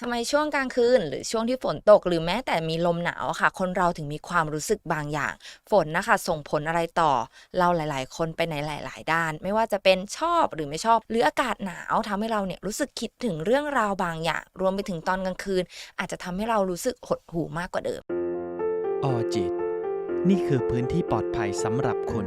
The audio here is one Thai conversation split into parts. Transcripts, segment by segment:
ทำไมช่วงกลางคืน หรือช่วงที่ฝนตกหรือแม้แต่มีลมหนาวค่ะ คนเราถึงมีความรู้สึกบางอย่าง ฝนนะคะ ส่งผลอะไรต่อ เราหลาย ๆ คนไปในหลาย ๆ ด้าน ไม่ว่าจะเป็นชอบหรือไม่ชอบ หรืออากาศหนาวทำให้เราเนี่ยรู้สึกคิดถึงเรื่องราวบางอย่าง รวมไปถึงตอนกลางคืน อาจจะทำให้เรารู้สึกหดหู่มากกว่าเดิมออจิต นี่คือพื้นที่ปลอดภัยสำหรับคุณ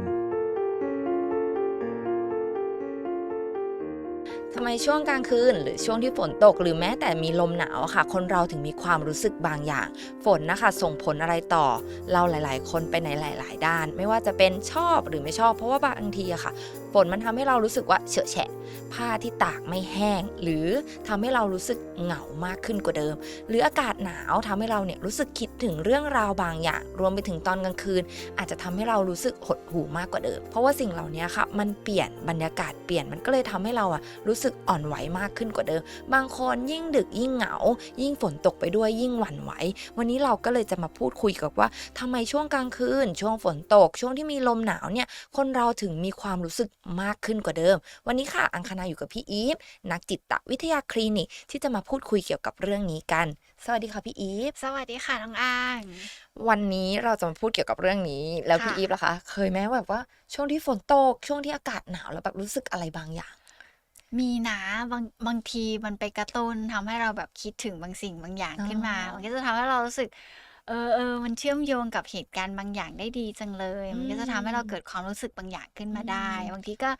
ทำไมช่วงกลางคืน หรือช่วงที่ฝนตกหรือแม้แต่มีลมหนาวค่ะ คนเราถึงมีความรู้สึกบางอย่าง ฝนนะคะ ส่งผลอะไรต่อ เราหลาย ๆ คนไปในหลาย ๆ ด้าน ไม่ว่าจะเป็นชอบหรือไม่ชอบ เพราะว่าบางทีอะค่ะ ฝนมันทำให้เรารู้สึกว่าเฉอะแฉะ ผ้าที่ตากไม่แห้ง หรือทำให้เรารู้สึกเหงามากขึ้นกว่าเดิม หรืออากาศหนาวทำให้เราเนี่ยรู้สึกคิดถึงเรื่องราวบางอย่าง รวมไปถึงตอนกลางคืน อาจจะทำให้เรารู้สึกหดหู่มากกว่าเดิม เพราะว่าสิ่งเหล่านี้ค่ะมันเปลี่ยนบรรยากาศเปลี่ยนมันก็เลยทำให้เราอะรู้สึกอ่อนไหวมากขึ้นกว่าเดิม บางคนยิ่งดึกยิ่งเหงา ยิ่งฝนตกไปด้วยยิ่งหวั่นไหว วันนี้เราก็เลยจะมาพูดคุยกับว่าทำไมช่วงกลางคืน ช่วงฝนตก ช่วงที่มีลมหนาวเนี่ย คนเราถึงมีความรู้สึกมากขึ้นกว่าเดิม วันนี้ค่ะ อังคณาอยู่กับพี่อีฟ นักจิตวิทยาคลินิก ที่จะมาพูดคุยเกี่ยวกับเรื่องนี้กัน สวัสดีค่ะพี่อีฟ สวัสดีค่ะน้องอ่าง วันนี้เราจะมาพูดเกี่ยวกับเรื่องนี้ แล้วพี่ค่ะอีฟล่ะคะ เคยไหมแบบว่าช่วงที่ฝนตก ช่วงที่อากาศหนาวแล้วแบบรู้สึกอะไรบางอย่าง มีนะบางบางทีมันไปกระตุ้นทำให้เราแบบคิดถึงบางสิ่งบางอย่างอ๋อ ขึ้นมา มันก็จะทำให้เรารู้สึก เออเออมันเชื่อมโยงกับเหตุการณ์บางอย่างได้ดีจังเลยมันก็จะทำให้เราเกิดความรู้สึกบางอย่างขึ้นมาได้ บางทีก็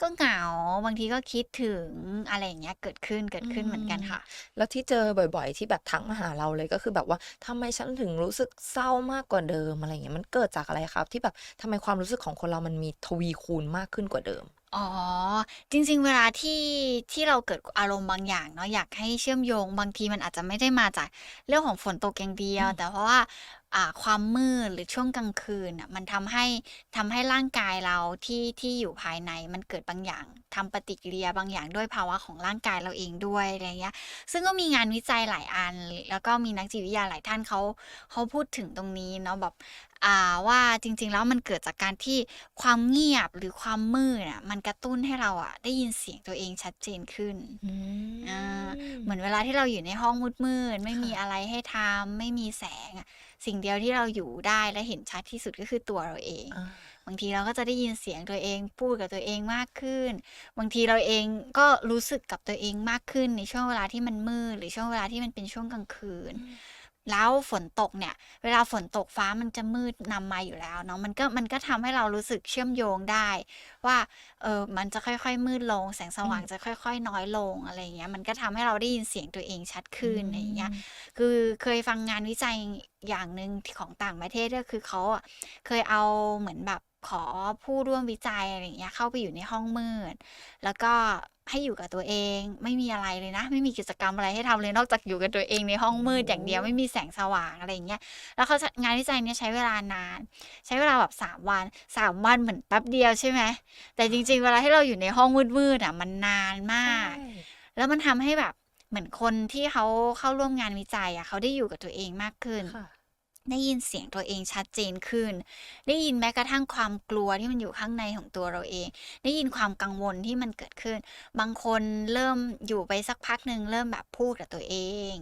ก็เหงา บางทีก็คิดถึงอะไรอย่างเงี้ยเกิดขึ้นเกิดขึ้นเหมือนกันค่ะ แล้วที่เจอบ่อย ๆ ที่แบบทักมาหาเราเลยก็คือแบบว่าทำไมฉันถึงรู้สึกเศร้ามากกว่าเดิมอะไรอย่างเงี้ยมันเกิดจากอะไรครับ ที่แบบทำไมความรู้สึกของคนเรามันมีทวีคูณมากขึ้นกว่าเดิม อ๋อ จริง ๆ เวลาที่ ที่เราเกิดอารมณ์บางอย่างเนาะ อยากให้เชื่อมโยง บางทีมันอาจจะไม่ได้มาจากเรื่องของฝนตกอย่างเดียวอืมแต่เพราะว่าอ่าความมืดหรือช่วงกลางคืนน่ะมันทำให้ทำให้ร่างกายเราที่ที่อยู่ภายในมันเกิดบางอย่างทำปฏิกิริยาบางอย่างด้วยภาวะของร่างกายเราเองด้วยอะไรเงี้ย ซึ่งก็มีงานวิจัยหลายอัน แล้วก็มีนักจิตวิทยาหลายท่านเขาเขาพูดถึงตรงนี้เนาะแบบอ่าว่าจริงๆแล้วมันเกิดจากการที่ความเงียบหรือความมืดอะมันกระตุ้นให้เราอะได้ยินเสียงตัวเองชัดเจนขึ้นอ่าเหมือนเวลาที่เราอยู่ในห้องมืดๆไม่มีค่ะอะไรให้ทำไม่มีแสงอะสิ่งเดียวที่เราอยู่ได้และเห็นชัดที่สุดก็คือตัวเราเองอ่าบางทีเราก็จะได้ยินเสียงตัวเองพูดกับตัวเองมากขึ้น บางทีเราเองก็รู้สึกกับตัวเองมากขึ้นในช่วงเวลาที่มันมืดหรือช่วงเวลาที่มันเป็นช่วงกลางคืน แล้วฝนตกเนี่ย เวลาฝนตกฟ้ามันจะมืดนำมาอยู่แล้วเนาะมันก็มันก็ทำให้เรารู้สึกเชื่อมโยงได้ ว่าเออมันจะค่อยๆ มืดลง แสงสว่างอืมจะค่อย ๆ น้อยลงอะไรอย่างเงี้ยมันก็ทำให้เราได้ยินเสียงตัวเองชัดขึ้นอะไรอย่างเงี้ยอืมคือเคยฟังงานวิจัยอย่างหนึ่งที่ของต่างประเทศก็คือเขาอะเคยเอาเหมือนแบบขอผู้ร่วมวิจัยอะไรอย่างเงี้ยเข้าไปอยู่ในห้องมืด แล้วก็ให้อยู่กับตัวเอง ไม่มีอะไรเลยนะ ไม่มีกิจกรรมอะไรให้ทำเลยนอกจากอยู่กับตัวเองในห้องมืดอย่างเดียวไม่มีแสงสว่างอะไรอย่างเงี้ยแล้วเขาจะงานวิจัยเนี้ยใช้เวลานาน ใช้เวลาแบบสามวันสามวันเหมือนแป๊บเดียวใช่ไหมแต่จริง ๆ เวลาที่เราอยู่ในห้องมืดๆอะมันนานมากใช่แล้วมันทำให้แบบเหมือนคนที่เขาเข้าร่วมงานวิจัยอะเขาได้อยู่กับตัวเองมากขึ้นค่ะ ได้ยินเสียงตัวเองชัดเจนขึ้น ได้ยินแม้กระทั่งความกลัวที่มันอยู่ข้างในของตัวเราเอง ได้ยินความกังวลที่มันเกิดขึ้น บางคนเริ่มอยู่ไปสักพักหนึ่งเริ่มแบบพูดกับตัวเอง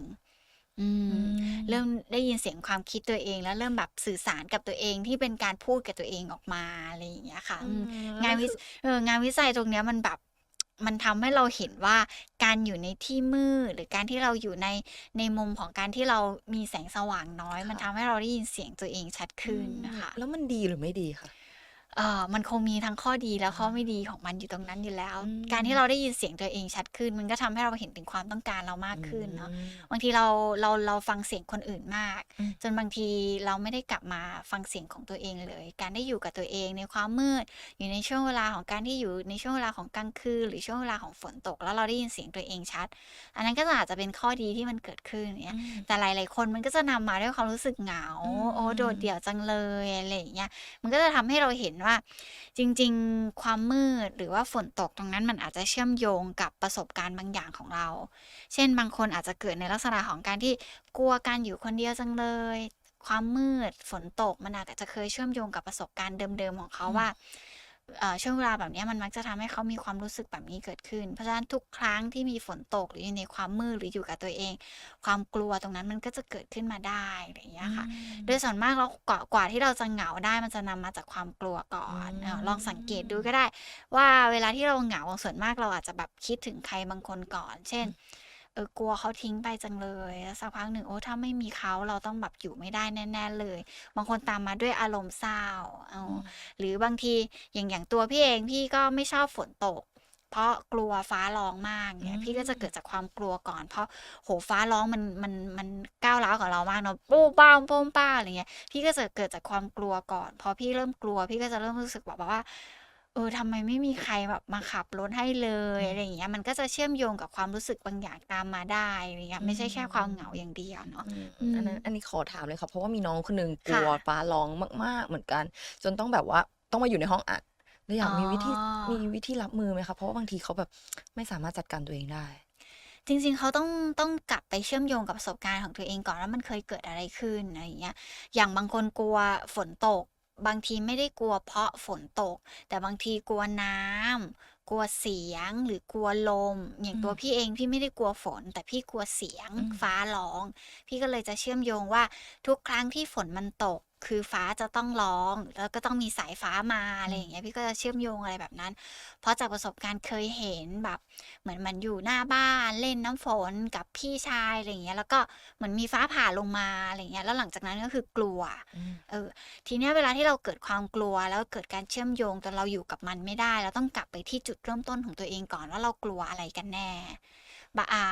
อืมเริ่มได้ยินเสียงความคิดตัวเอง แล้วเริ่มแบบสื่อสารกับตัวเองที่เป็นการพูดกับตัวเองออกมาอะไรอย่างเงี้ยค่ะอืมงานวิเอองานวิจัยตรงเนี้ยมันแบบ มันทำให้เราเห็นว่าการอยู่ในที่มืดหรือการที่เราอยู่ในในมุมของการที่เรามีแสงสว่างน้อยค่ะมันทำให้เราได้ยินเสียงตัวเองชัดขึ้นนะคะแล้วมันดีหรือไม่ดีคะ เอ่อมันคงมีทั้งข้อดีและข้อไม่ดีของมันอยู่ตรงนั้นอยู่แล้ว อืม การที่เราได้ยินเสียงตัวเองชัดขึ้น มันก็ทำให้เราเห็นถึงความต้องการเรามากขึ้นเนาะอืม บางทีเราเราเราฟังเสียงคนอื่นมาก อืม จนบางทีเราไม่ได้กลับมาฟังเสียงของตัวเองเลย การได้อยู่กับตัวเองในความมืด อยู่ในช่วงเวลาของการที่อยู่ในช่วงเวลาของกลางคืนหรือช่วงเวลาของฝนตก แล้วเราได้ยินเสียงตัวเองชัด อันนั้นก็อาจจะเป็นข้อดีที่มันเกิดขึ้นเนี่ย อืม แต่หลาย ๆ คนมันก็จะนำมาด้วยความรู้สึกเหงา อืม โอ้โดดเดี่ยวจังเลยอะไรอย่างเงี้ย มันก็จะทำให้เราเห็นว่า จริงๆ ความมืดหรือว่าฝนตกตรงนั้นมันอาจจะเชื่อมโยงกับประสบการณ์บางอย่างของเรา เช่นบางคนอาจจะเกิดในลักษณะของการที่กลัวการอยู่คนเดียวจังเลย ความมืดฝนตกมันอาจจะเคยเชื่อมโยงกับประสบการณ์เดิมๆของเขาว่า ช่วงเวลาแบบเนี้ยมันมักจะทำให้เขามีความรู้สึกแบบนี้เกิดขึ้น เพราะฉะนั้นทุกครั้งที่มีฝนตกหรืออยู่ในความมืดหรืออยู่กับตัวเอง ความกลัวตรงนั้นมันก็จะเกิดขึ้นมาได้อะไรอย่างเงี้ยค่ะ โดยส่วนมากแล้วกว่ากว่าที่เราจะเหงาได้มันจะนำมาจากความกลัวก่อนอืมเออลองสังเกตดูก็ได้ ว่าเวลาที่เราเหงาส่วนมากเราอาจจะแบบคิดถึงใครบางคนก่อน เช่น เออกลัวเขาทิ้งไปจังเลยแล้วสักพักหนึ่งโอ้ถ้าไม่มีเขาเราต้องแบบอยู่ไม่ได้แน่ ๆ เลย บางคนตามมาด้วยอารมณ์เศร้าเอาหรือบางทีอย่างอย่างตัวพี่เองพี่ก็ไม่ชอบฝนตก เพราะกลัวฟ้าร้องมากเนี่ยอืมพี่ก็จะเกิดจากความกลัวก่อน เพราะโหฟ้าร้องมันมันมันก้าวร้าวกับเรามากเนาะปู้ป้ามโป้งป้าอะไรเงี้ยพี่ก็จะเกิดจากความกลัวก่อนพอพี่เริ่มกลัว พี่ก็จะเริ่มรู้สึกแบบว่า เออทำไมไม่มีใครแบบมาขับรถให้เลยอะไรอย่างเงี้ยมันก็จะเชื่อมโยงกับความรู้สึกบางอย่างตามมาได้อะไรเงี้ยไม่ใช่แค่ความเหงาอย่างเดียวเนาะอืมอืมอันนั้นอันนี้ขอถามเลยค่ะเพราะว่ามีน้องคนหนึ่งกค่ะลัวฟ้าร้องมาก ๆ เหมือนกัน จนต้องแบบว่าต้องมาอยู่ในห้องอัดเลยอยากมีวิธีอ๋อมีวิธีรับมือไหมคะเพราะว่าบางทีเขาแบบไม่สามารถจัดการตัวเองได้จริงๆ เขาต้องต้องกลับไปเชื่อมโยงกับประสบการณ์ของตัวเองก่อนว่ามันเคยเกิดอะไรขึ้นอะไรอย่างเงี้ย อย่างบางคนกลัวฝนตก บางทีไม่ได้กลัวเพราะฝนตก แต่บางทีกลัวน้ำกลัวเสียงหรือกลัวลม อย่างตัวอืมพี่เองพี่ไม่ได้กลัวฝน แต่พี่กลัวเสียงอืมฟ้าร้อง พี่ก็เลยจะเชื่อมโยงว่าทุกครั้งที่ฝนมันตก คือฟ้าจะต้องร้อง แล้วก็ต้องมีสายฟ้ามาอะไรอย่างเงี้ยพี่ก็จะเชื่อมโยงอะไรแบบนั้น เพราะจากประสบการณ์เคยเห็นแบบ เหมือนมันอยู่หน้าบ้านเล่นน้ำฝนกับพี่ชายอะไรอย่างเงี้ยแล้วก็เหมือนมีฟ้าผ่าลงมาอะไรอย่างเงี้ยแล้วหลังจากนั้นก็คือกลัวอืมเออทีเนี้ยเวลาที่เราเกิดความกลัวแล้วเกิดการเชื่อมโยงแต่เราอยู่กับมันไม่ได้ เราต้องกลับไปที่จุดเริ่มต้นของตัวเองก่อนว่าเรากลัวอะไรกันแน่ บะอา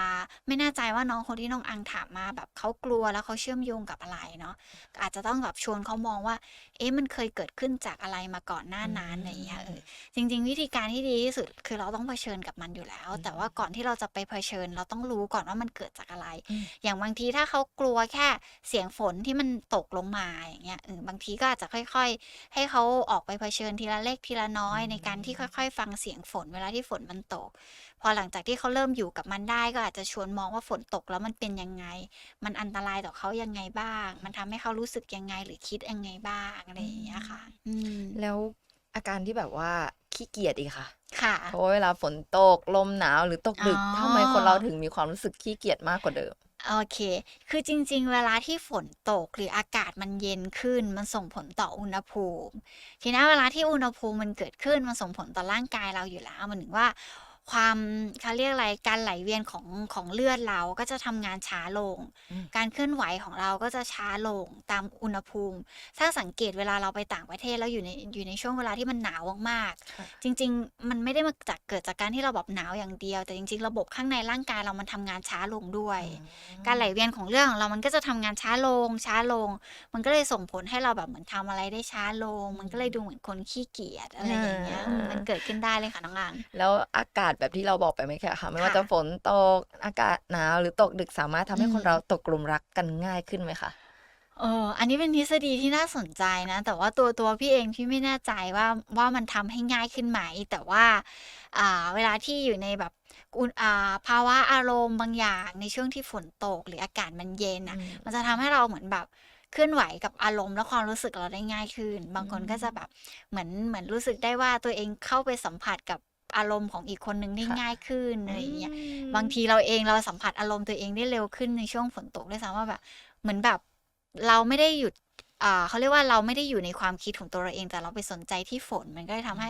ไม่แน่ใจว่าน้องคนที่น้องอังถามมาแบบเขากลัวแล้วเขาเชื่อมโยงกับอะไรเนาะอาจจะต้องแบบชวนเขามองว่า เอ๊ะมันเคยเกิดขึ้นจากอะไรมาก่อนหน้านั้นอะไรอย่างเงี้ยเออจริง ๆ วิธีการที่ดีที่สุดคือเราต้องเผชิญกับมันอยู่แล้วอืมแต่ว่าก่อนที่เราจะไปเผชิญ เราต้องรู้ก่อนว่ามันเกิดจากอะไรอืมอย่างบางทีถ้าเขากลัวแค่เสียงฝนที่มันตกลงมาอย่างเงี้ยเออบางทีก็อาจจะค่อย ๆ ให้เขาออกไปเผชิญทีละเล็กทีละน้อยอืมในการที่ค่อย ๆ ฟังเสียงฝนเวลาที่ฝนมันตกพอหลังจากที่เขาเริ่มอยู่กับมันได้ก็อาจจะชวนมองว่าฝนตกแล้วมันเป็นยังไง มันอันตรายต่อเขายังไงบ้าง มันทำให้เขารู้สึกยังไงหรือคิดยังไงบ้างอะไรอย่างเงี้ยค่ะ อืมแล้วอาการที่แบบว่าขี้เกียจอีกค่ะ ค่ะเพราะว่าเวลาฝนตกลมหนาวหรือตกดึกอ๋อทำไมคนเราถึงมีความรู้สึกขี้เกียจมากกว่าเดิมโอเค คือจริง ๆ เวลาที่ฝนตกหรืออากาศมันเย็นขึ้น มันส่งผลต่ออุณหภูมิ ทีนี้เวลาที่อุณหภูมิมันเกิดขึ้น มันส่งผลต่อร่างกายเราอยู่แล้ว มันถึงว่า ความเขาเรียกอะไรการไหลเวียนของของเลือดเราก็จะทำงานช้าลงอืมการเคลื่อนไหวของเราก็จะช้าลงตามอุณหภูมิถ้าสังเกตเวลาเราไปต่างประเทศแล้วอยู่ในอยู่ในช่วงเวลาที่มันหนาวมากๆค่ะจริง ๆ มันไม่ได้มาจากเกิดจากการที่เราแบบหนาวอย่างเดียว แต่จริง ๆ ระบบข้างในร่างกายเรามันทำงานช้าลงด้วย การไหลเวียนของเลือดของเรามันก็จะทำงานช้าลงช้าลง มันก็เลยส่งผลให้เราแบบเหมือนทำอะไรได้ช้าลง มันก็เลยดูเหมือนคนขี้เกียจอะไรอย่างเงี้ยอ่ามันเกิดขึ้นได้เลยค่ะน้องอังแล้วอากาศแบบที่เราบอกไปไหมคะค่ะ ไม่ว่าค่ะจะฝนตกอากาศหนาวหรือตกดึกสามารถทำให้อืมคนเราตกกลุ่มรักกันง่ายขึ้นไหมคะเอออันนี้เป็นทฤษฎีที่น่าสนใจนะ แต่ว่าตัวตัวพี่เองพี่ไม่แน่ใจว่าว่ามันทำให้ง่ายขึ้นไหม แต่ว่าอ่าเวลาที่อยู่ในแบบอุณอ่าภาวะอารมณ์บางอย่างในช่วงที่ฝนตกหรืออากาศมันเย็นอะอืมมันจะทำให้เราเหมือนแบบเคลื่อนไหวกับอารมณ์และความรู้สึกเราได้ง่ายขึ้น บางคนก็จะแบบเหมือนเหมือนรู้สึกได้ว่าตัวเองเข้าไปสัมผัสกับ อารมณ์ของอีกคนนึงได้ค่ะง่ายขึ้นอะไรอย่างเงี้ยบางทีเราเองเราสัมผัสอารมณ์ตัวเองได้เร็วขึ้นในช่วงฝนตกด้วยซ้ำว่าแบบ เหมือนแบบเราไม่ได้หยุดอ่าเขาเรียกว่าเราไม่ได้อยู่ในความคิดของตัวเราเองแต่เราไปสนใจที่ฝนมันก็เลยทำให้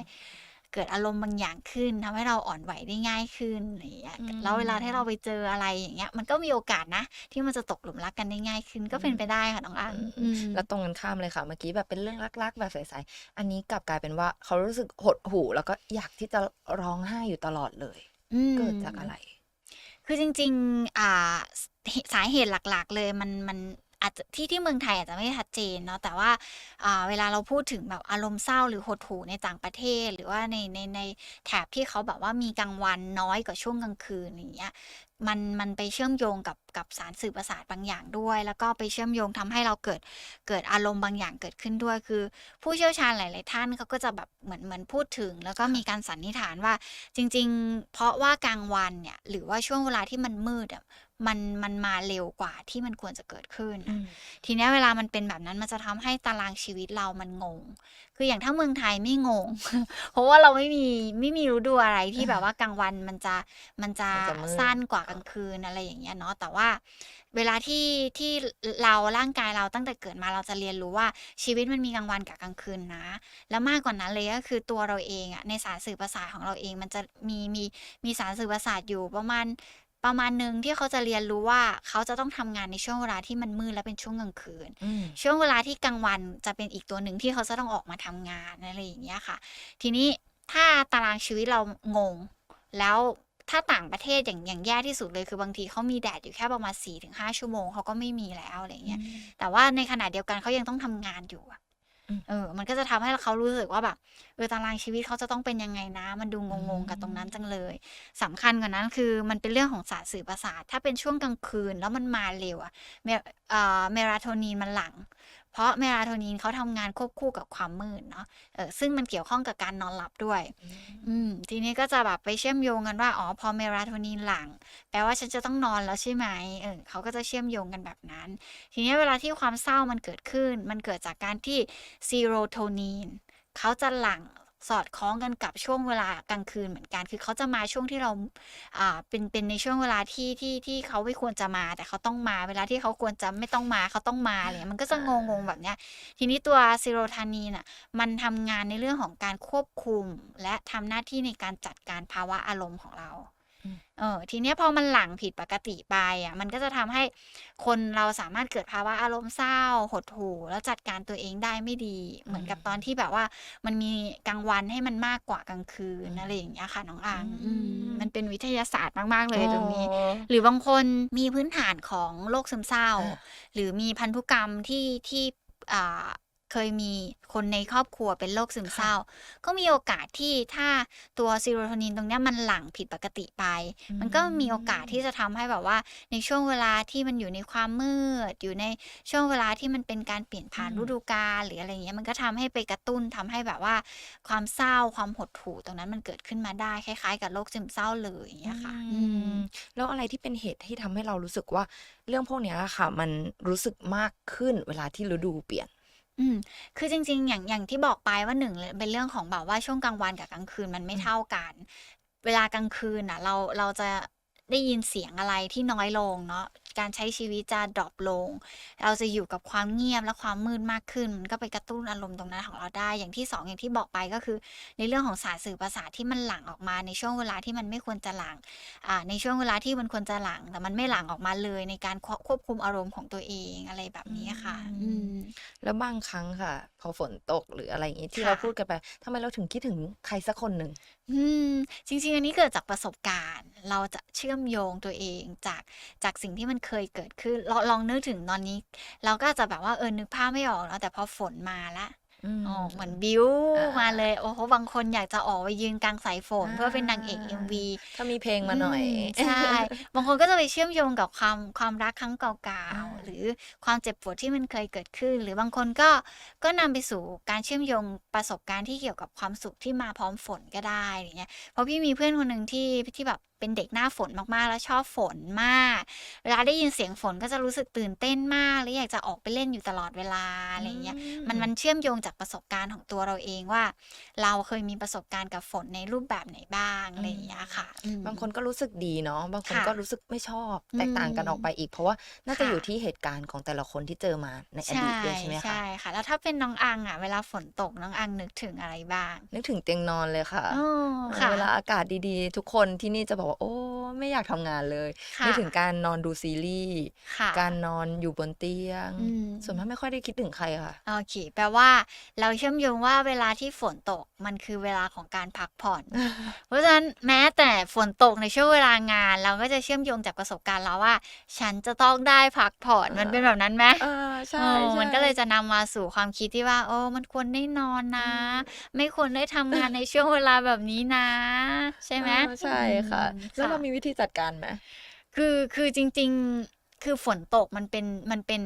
เกิดอารมณ์บางอย่างขึ้นทำให้เราอ่อนไหวได้ง่ายขึ้นอะไรอย่างเงี้ยอืมแล้วเวลาที่เราไปเจออะไรอย่างเงี้ย มันก็มีโอกาสนะ ที่มันจะตกหลุมรักกันได้ง่ายขึ้น ก็เป็นไปได้ค่ะน้องอังอืมแล้วตรงกันข้ามเลยค่ะเมื่อกี้แบบเป็นเรื่องรักๆแบบใสๆอันนี้กลับกลายเป็นว่าเขารู้สึกหดหู่แล้วก็อยากที่จะร้องไห้อยู่ตลอดเลยอืมเกิดจากอะไร คือจริง ๆ อ่าสสาเหตุหลัก ๆ เลยมันมัน อาจจะที่ที่เมืองไทยอาจจะไม่ชัดเจนเนาะแต่ว่าเวลาเราพูดถึงแบบอารมณ์เศร้าหรือหดหู่ในต่างประเทศ หรือว่าในในในแถบที่เขาแบบว่ามีกลางวันน้อยกว่าช่วงกลางคืนอย่างเงี้ยมันมันไปเชื่อมโยงกับกับสารสื่อประสาทบางอย่างด้วย แล้วก็ไปเชื่อมโยงทำให้เราเกิดเกิดอารมณ์บางอย่างเกิดขึ้นด้วย คือ ผู้เชี่ยวชาญหลาย ๆ ท่านเขาก็จะแบบเหมือนเหมือนพูดถึง แล้วก็มีการสันนิษฐานว่าจริง ๆ เพราะว่ากลางวันเนี่ยหรือว่าช่วงเวลาที่มันมืดอะ มันมันมาเร็วกว่าที่มันควรจะเกิดขึ้น ทีเนี้ยเวลามันเป็นแบบนั้นมันจะทำให้ตารางชีวิตเรามันงง คืออย่างถ้าเมืองไทยไม่งง เพราะว่าเราไม่มีไม่มีรู้ดูอะไรที่แบบว่ากลางวันมันจะมันจะมันจะมืดสั้นกว่ากลางคืนอะไรอย่างเงี้ยเนาะแต่ว่าเวลาที่ที่เราร่างกายเราตั้งแต่เกิดมาเราจะเรียนรู้ว่าชีวิตมันมีกลางวันกับกลางคืนนะ แล้วมากกว่านั้นเลยก็คือตัวเราเองอะในสารสื่อประสาทของเราเองมันจะมีมีมีสารสื่อประสาทอยู่ประมาณ ประมาณหนึ่งที่เขาจะเรียนรู้ว่าเขาจะต้องทำงานในช่วงเวลาที่มันมืดและเป็นช่วงกลางคืนอืมช่วงเวลาที่กลางวันจะเป็นอีกตัวหนึ่งที่เขาจะต้องออกมาทำงานอะไรอย่างเงี้ยค่ะ ทีนี้ถ้าตารางชีวิตเรางง แล้วถ้าต่างประเทศอย่างอย่างแย่ที่สุดเลยคือบางทีเขามีแดดอยู่แค่ประมาณ4ี่ถึงห้าชั่วโมงเขาก็ไม่มีแล้วอะไรเงี้ยแต่ว่าในขณะเดียวกันเขายังต้องทำงานอยู่อะอืม เออ มันก็จะทำให้เขารู้สึกว่าแบบเออตารางชีวิตเขาจะต้องเป็นยังไงนะ มันดูงงๆกับตรงนั้นจังเลยสำคัญกว่านั้นคือมันเป็นเรื่องของสารสื่อประสาทถ้าเป็นช่วงกลางคืนแล้วมันมาเร็วอะเมอ่อเมลาโทนินมันหลัง เพราะเมลาโทนินเขาทำงานควบคู่กับความมืดเนาะเออซึ่งมันเกี่ยวข้องกับการนอนหลับด้วย อืมทีนี้ก็จะแบบไปเชื่อมโยงกันว่า อ๋อ พอเมลาโทนินหลั่งแปลว่าฉันจะต้องนอนแล้วใช่ไหมเออเขาก็จะเชื่อมโยงกันแบบนั้น ทีนี้เวลาที่ความเศร้ามันเกิดขึ้น มันเกิดจากการที่ซีโรโทนินเขาจะหลั่ง สอดคล้องกันกับช่วงเวลากลางคืนเหมือนกัน คือเขาจะมาช่วงที่เราอ่าเป็นเป็นในช่วงเวลาที่ที่ที่เขาไม่ควรจะมา แต่เขาต้องมาเวลาที่เขาควรจะไม่ต้องมาเขาต้องมาเลยมันก็จะงงๆแบบเนี้ย ทีนี้ตัวซีโรทานีนอะมันทำงานในเรื่องของการควบคุม และทำหน้าที่ในการจัดการภาวะอารมณ์ของเรา เออทีเนี้ยพอมันหลั่งผิดปกติไปอะมันก็จะทำให้คนเราสามารถเกิดภาวะอารมณ์เศร้า หดหู่แล้วจัดการตัวเองได้ไม่ดี เหมือนกับตอนที่แบบว่า มันมีกลางวันให้มันมากกว่ากลางคืนอะไรอย่างเงี้ยค่ะน้องอังอืมมันเป็นวิทยาศาสตร์มาก ๆ เลยตรงนี้ หรือบางคนมีพื้นฐานของโรคซึมเศร้าอ่าหรือมีพันธุกรรมที่ที่อ่า เคยมีคนในครอบครัวเป็นโรคซึมเศร้า ก็มีโอกาสที่ถ้าตัวซีโรโทนินตรงเนี้ยมันหลั่งผิดปกติไป มันก็มีโอกาสที่จะทำให้แบบว่า ในช่วงเวลาที่มันอยู่ในความมืด อยู่ในช่วงเวลาที่มันเป็นการเปลี่ยนผ่านอืมฤดูกาลหรืออะไรเงี้ยมันก็ทำให้ไปกระตุ้นทำให้แบบว่า ความเศร้าความหดหู่ตรงนั้นมันเกิดขึ้นมาได้คล้ายๆ กับโรคซึมเศร้าเลยอย่างเงี้ยค่ะอืมแล้วอะไรที่เป็นเหตุที่ทำให้เรารู้สึกว่า เรื่องพวกเนี้ยค่ะ มันรู้สึกมากขึ้นเวลาที่ฤดูเปลี่ยน อืม คือจริง ๆ อย่างอย่างที่บอกไปว่าหนึ่งเลยเป็นเรื่องของแบบว่าช่วงกลางวันกับกลางคืนมันไม่อืมเท่ากัน เวลากลางคืนน่ะ เราเราจะ ได้ยินเสียงอะไรที่น้อยลงเนาะการใช้ชีวิตจะดรอปลง เราจะอยู่กับความเงียบและความมืดมากขึ้น มันก็ไปกระตุ้นอารมณ์ตรงนั้นของเราได้ อย่างที่สองอย่างที่บอกไปก็คือ ในเรื่องของสารสื่อประสาทที่มันหลั่งออกมาในช่วงเวลาที่มันไม่ควรจะหลั่งอ่าในช่วงเวลาที่มันควรจะหลั่งแต่มันไม่หลั่งออกมาเลยในการควบคุมอารมณ์ของตัวเองอะไรแบบนี้ค่ะ อืมแล้วบางครั้งค่ะ อฝนตกหรืออะไรอย่างงี้ที่ค่ะเราพูดกันไปทำไมเราถึงคิดถึงใครสักคนหนึ่งอืม จริง ๆ อันนี้เกิดจากประสบการณ์ เราจะเชื่อมโยงตัวเองจากจากสิ่งที่มันเคยเกิดขึ้นลองลองนึกถึงตอนนี้ เราก็อาจจะแบบว่าเออนึกภาพไม่ออกแล้วแต่พอฝนมาละอ๋อเหมือนบิวอ่ามมาเลย โอ้โหบางคนอยากจะออกไปยืนกลางสายฝนเพื่อเป็นนางเอกอ่า MV ถ้ามีเพลงมาหน่อยมใช่ บางคนก็จะไปเชื่อมโยงกับความความรักครั้งเก่าอ่าๆ หรือความเจ็บปวดที่มันเคยเกิดขึ้น หรือบางคนก็ก็นำไปสู่การเชื่อมโยงประสบการณ์ที่เกี่ยวกับความสุขที่มาพร้อมฝนก็ได้อย่างเงี้ยเพราะพี่มีเพื่อนคนหนึ่งที่ที่แบบเป็นเด็กหน้าฝนมากๆ แล้วชอบฝนมาก เวลาได้ยินเสียงฝนก็จะรู้สึกตื่นเต้นมากและอยากจะออกไปเล่นอยู่ตลอดเวลาอะไรเงี้ย มันมันเชื่อมโยงจากประสบการณ์ของตัวเราเองว่า เราเคยมีประสบการณ์กับฝนในรูปแบบไหนบ้างอะไรอย่างเงี้ยค่ะอืมบางคนก็รู้สึกดีเนาะ บางคนค่ะก็รู้สึกไม่ชอบ แตกต่างกันอืมออกไปอีก เพราะว่าน่าจะค่ะอยู่ที่เหตุการณ์ของแต่ละคนที่เจอมาในอดีตด้วยใช่ไหมคะ ใช่ค่ะ แล้วถ้าเป็นน้องอังอะ เวลาฝนตกน้องอังนึกถึงอะไรบ้าง นึกถึงเตียงนอนเลยค่ะอ๋อค่ะเวลาอากาศดีๆ ทุกคนที่นี่จะบอกว่าโอ้ ไม่อยากทำงานเลยค่ะนึกถึงการนอนดูซีรีส์ค่ะการนอนอยู่บนเตียงอืมส่วนมากไม่ค่อยได้คิดถึงใครค่ะโอเคแปลว่า เราเชื่อมโยงว่าเวลาที่ฝนตกมันคือเวลาของการพักผ่อน เพราะฉะนั้นแม้แต่ฝนตกในช่วงเวลางาน เราก็จะเชื่อมโยงจากประสบการณ์เราว่า ฉันจะต้องได้พักผ่อนมันเป็นแบบนั้นไหมเออใช่เออใช่มันก็เลยจะนำมาสู่ความคิดที่ว่า โอ้มันควรได้นอนนะ ไม่ควรได้ทำงานในช่วงเวลาแบบนี้นะ ใช่ไหมเออใช่ค่ะอืมแล้วเราค่ะมีวิธีจัดการไหมคือคือจริง ๆ คือฝนตกมันเป็นมันเป็น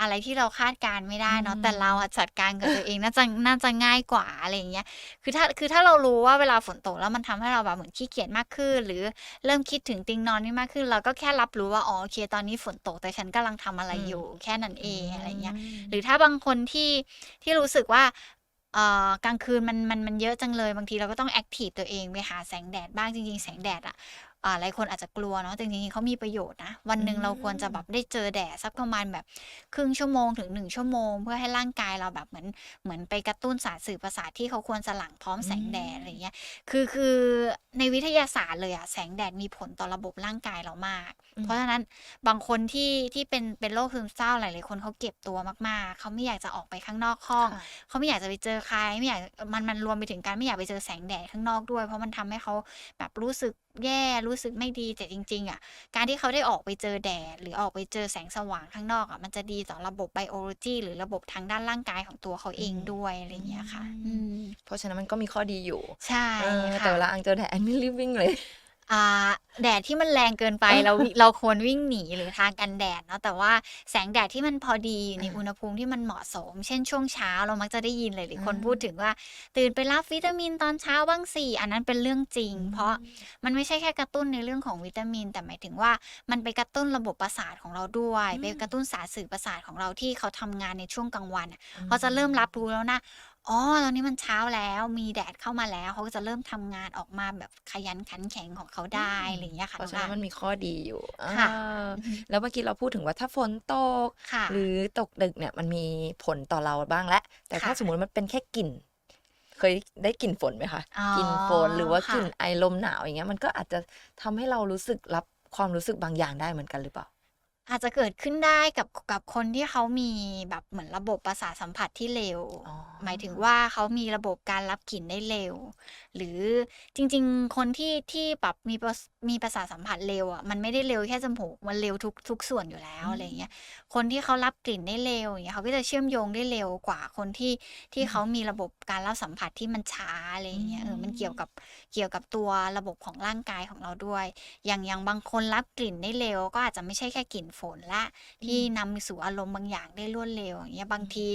อะไรที่เราคาดการณ์ไม่ได้เนาะอืมแต่เราอะจัดการกับตัวเองน่าจะน่าจะง่ายกว่าอะไรอย่างเงี้ยคือถ้าคือถ้าเรารู้ว่าเวลาฝนตกแล้วมันทำให้เราแบบเหมือนขี้เกียจมากขึ้น หรือเริ่มคิดถึงติงนอนนี่มากขึ้น เราก็แค่รับรู้ว่าอ๋อโอเคตอนนี้ฝนตกแต่ฉันกำลังทำอะไรอยู่ แค่นั้นเองอะไรเงี้ยหรือถ้าบางคนที่ที่รู้สึกว่าเอ่อกลางคืนมันมันมันเยอะจังเลยบางทีเราก็ต้องแอคทีฟตัวเองไปหาแสงแดดบ้างจริง ๆ แสงแดดอะอ่า หลายคนอาจจะกลัวเนาะแต่จริงๆเขามีประโยชน์นะวันหนึ่งอืมเราควรจะแบบได้เจอแดดสักประมาณแบบครึ่งชั่วโมงถึงหนึ่งชั่วโมง เพื่อให้ร่างกายเราแบบเหมือนเหมือนไปกระตุ้นสารสื่อประสาทที่เขาควรจะหลั่งพร้อมแสงแดดอะไรเงี้ยคือคือในวิทยาศาสตร์เลยอะแสงแดดมีผลต่อระบบร่างกายเรามากอืมเพราะฉะนั้นบางคนที่ที่เป็นเป็นโรคซึมเศร้าหลายๆคนเขาเก็บตัวมากๆเขาไม่อยากจะออกไปข้างนอกห้องค่ะเขาไม่อยากจะไปเจอใครไม่อยากมันมันรวมไปถึงการไม่อยากไปเจอแสงแดดข้างนอกด้วย เพราะมันทำให้เขาแบบรู้สึกแย่รู้สึกไม่ดีแต่จริง ๆ อะ การที่เขาได้ออกไปเจอแดด หรือออกไปเจอแสงสว่างข้างนอกอะมันจะดีต่อระบบไบโอโลจีหรือระบบทางด้านร่างกายของตัวเขาเองอืมด้วยอะไรอย่างเงี้ยค่ะอืมเพราะฉะนั้นมันก็มีข้อดีอยู่ ใช่เออค่ะแต่เวลาอังเจอแดดอังไม่รีบวิ่งเลยอ่า แดดที่มันแรงเกินไปเราวิเราควรวิ่งหนีหรือทากันแดดเนาะแต่ว่าแสงแดดที่มันพอดีอยู่ในอ่าอุณหภูมิที่มันเหมาะสม เช่นช่วงเช้าเรามักจะได้ยินเลยหรือคนอ่าพูดถึงว่า ตื่นไปรับวิตามินตอนเช้าบ้างสิอันนั้นเป็นเรื่องจริง เพราะมันไม่ใช่แค่กระตุ้นในเรื่องของวิตามิน แต่หมายถึงว่ามันไปกระตุ้นระบบประสาทของเราด้วยอืมไปกระตุ้นสารสื่อประสาทของเราที่เขาทำงานในช่วงกลางวันอะเขาจะเริ่มรับรู้แล้วนะ อ๋อ ตอนนี้มันเช้าแล้ว มีแดดเข้ามาแล้ว เขาก็จะเริ่มทำงานออกมาแบบขยันขันแข็งของเขาได้อะไรอย่างเงี้ยค่ะเพราะฉะน้องนั้นอะมันมีข้อดีอยู่ค่ะอ่าแล้วเมื่อกี้เราพูดถึงว่าถ้าฝนตกค่ะหรือตกดึกเนี่ยมันมีผลต่อเราบ้างแล้วแต่ถ้าค่ะสมมติมันเป็นแค่กลิ่น เคยได้กลิ่นฝนไหมคะอ๋อกลิ่นฝนหรือว่าค่ะกลิ่นไอลมหนาวอย่างเงี้ยมันก็อาจจะทำให้เรารู้สึกรับความรู้สึกบางอย่างได้เหมือนกันหรือเปล่า อาจจะเกิดขึ้นได้กับกับคนที่เขามีแบบเหมือนระบบประสาทสัมผัสที่เร็วอ๋อหมายถึงว่าเขามีระบบการรับกลิ่นได้เร็ว หรือจริง ๆ คนที่ที่แบบมีประส มีประสาทสัมผัสเร็วอะมันไม่ได้เร็วแค่จมูกมันเร็วทุกทุกส่วนอยู่แล้วอืมอะไรเงี้ยคนที่เขารับกลิ่นได้เร็วอย่างเงี้ยเขาก็จะเชื่อมโยงได้เร็วกว่าคนที่ที่เขามีระบบการรับสัมผัสที่มันช้าอะไรเงี้ยเออมันเกี่ยวกับเกี่ยวกับตัวระบบของร่างกายของเราด้วย อย่างอย่างบางคนรับกลิ่นได้เร็ว ก็อาจจะไม่ใช่แค่กลิ่นฝนละ ที่นำไปสู่อารมณ์บางอย่างได้รวดเร็วอย่างเงี้ยบางที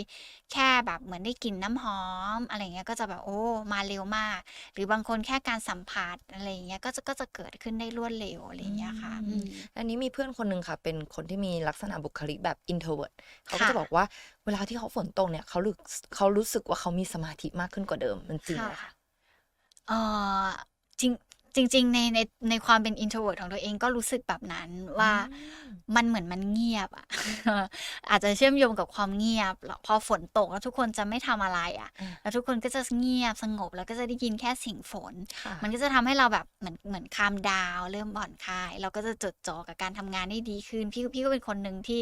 แค่แบบเหมือนได้กลิ่นน้ำหอมอะไรเงี้ยก็จะแบบโอ้มาเร็วมาก หรือบางคนแค่การสัมผัสอะไรเงี้ยก็จะก็จะเกิดขึ้นได้รวดเร็วอะไรเงี้ยค่ะอืมอืมอันนี้มีเพื่อนคนหนึ่งค่ะ เป็นคนที่มีลักษณะบุคลิกแบบ introvert เขาก็ค่ะจะบอกว่าเวลาที่เขาฝนตกเนี่ยเขารู้เขารู้สึกว่าเขามีสมาธิมากขึ้นกว่าเดิมมันจริงไหมคะเออจริง จริง ๆ ในในในความเป็น introvert ของตัวเองก็รู้สึกแบบนั้นว่ามันเหมือนมันเงียบอะ อาจจะเชื่อมโยงกับความเงียบแล้วพอฝนตกแล้วทุกคนจะไม่ทำอะไรอะอ่าแล้วทุกคนก็จะเงียบสงบแล้วก็จะได้ยินแค่เสียงฝนค่ะมันก็จะทำให้เราแบบเหมือนเหมือนคามดาวเริ่มผ่อนคลาย เราก็จะจดจ่อกับการทำงานได้ดีขึ้น พี่พี่ก็เป็นคนหนึ่งที่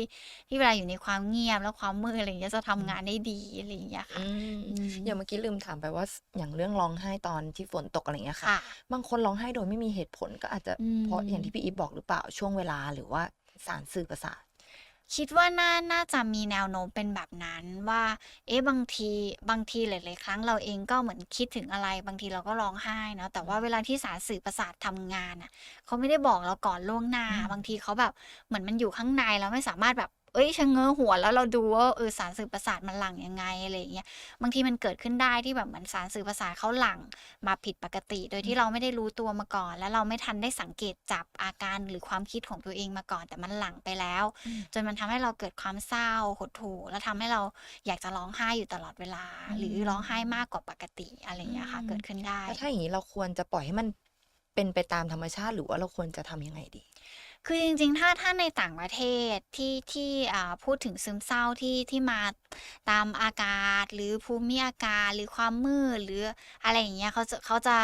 ที่เวลาอยู่ในความเงียบแล้วความมืดอะไรอย่างเงี้ยจะทำงานได้ดีอะไรอย่างเงี้ยค่ะอืมอืมอย่างเมื่อกี้ลืมถามไปว่าอย่างเรื่องร้องไห้ตอนที่ฝนตกอะไรอย่างเงี้ยค่ะค่ะ บางคนร้องไห้โดยไม่มีเหตุผลก็อาจจะอืมเพราะอย่างที่พี่อีฟบอกหรือเปล่าช่วงเวลาหรือว่าสารสื่อประสาทคิดว่าน่าน่าจะมีแนวโน้มเป็นแบบนั้นว่า เอ๊ะบางทีบางทีหลายๆครั้งเราเองก็เหมือนคิดถึงอะไร บางทีเราก็ร้องไห้เนาะแต่ว่าเวลาที่สารสื่อประสาททำงานอะเขาไม่ได้บอกเราก่อนล่วงหน้าอืมบางทีเขาแบบเหมือนมันอยู่ข้างในเราไม่สามารถแบบ เอ้ยชะเง้อหัวแล้วเราดูว่าเออสารสื่อประสาทมันหลั่งยังไงอะไรอย่างเงี้ยบางทีมันเกิดขึ้นได้ที่แบบเหมือนสารสื่อประสาทเขาหลั่งมาผิดปกติ โดยที่เราไม่ได้รู้ตัวมาก่อน แล้วเราไม่ทันได้สังเกตจับอาการหรือความคิดของตัวเองมาก่อน แต่มันหลั่งไปแล้ว จนมันทำให้เราเกิดความเศร้าหดหู่แล้วทำให้เราอยากจะร้องไห้อยู่ตลอดเวลาอืมหรือร้องไห้มากกว่าปกติอะไรอย่างเงี้ยค่ะอืมเกิดขึ้นได้แล้วถ้าอย่างนี้เราควรจะปล่อยให้มันเป็นไปตามธรรมชาติหรือว่าเราควรจะทำยังไงดี คือจริงๆ ถ้าถ้าในต่างประเทศที่ที่อ่าพูดถึงซึมเศร้าที่ที่มาตามอากาศ หรือภูมิอากาศหรือความมืดหรืออะไรอย่างเงี้ยเขาจะเขาจะ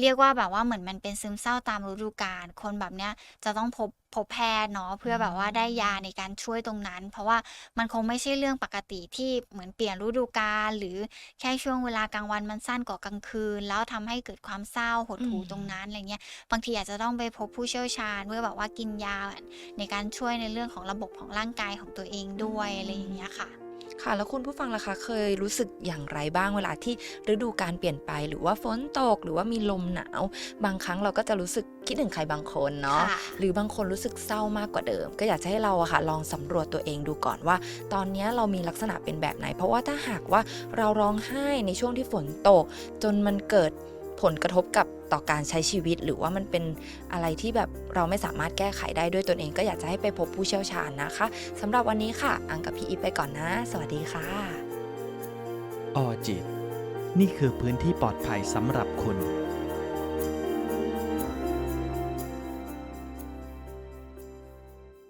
เรียกว่าแบบว่าเหมือนมันเป็นซึมเศร้าตามฤดูกาลคนแบบเนี้ยจะต้องพบ พบแพทย์เนาะเพื่อแบบว่าได้ยาในการช่วยตรงนั้น เพราะว่ามันคงไม่ใช่เรื่องปกติที่เหมือนเปลี่ยนฤดูกาลหรือแค่ช่วงเวลากลางวันมันสั้นกว่ากลางคืน แล้วทำให้เกิดความเศร้าหดหู่อืมตรงนั้นอะไรเงี้ยบางทีอาจจะต้องไปพบผู้เชี่ยวชาญ เพื่อแบบว่ากินยาในการช่วยในเรื่องของระบบของร่างกายของตัวเองด้วยอะไรอย่างเงี้ยค่ะ ค่ะ แล้วคุณผู้ฟังล่ะคะเคยรู้สึกอย่างไรบ้างเวลาที่ฤดูกาลเปลี่ยนไป หรือว่าฝนตก หรือว่ามีลมหนาว บางครั้งเราก็จะรู้สึกคิดถึงใครบางคนเนาะค่ะหรือบางคนรู้สึกเศร้ามากกว่าเดิม ก็อยากจะให้เราอะค่ะลองสำรวจตัวเองดูก่อนว่า ตอนเนี้ยเรามีลักษณะเป็นแบบไหน เพราะว่าถ้าหากว่าเราร้องไห้ในช่วงที่ฝนตก จนมันเกิด ผลกระทบกับต่อการใช้ชีวิต หรือว่ามันเป็นอะไรที่แบบเราไม่สามารถแก้ไขได้ด้วยตนเองก็อยากจะให้ไปพบผู้เชี่ยวชาญนะคะสำหรับวันนี้ค่ะ อังกับพี่อีฟไปก่อนนะ สวัสดีค่ะ ออจิต นี่คือพื้นที่ปลอดภัยสำหรับคุณ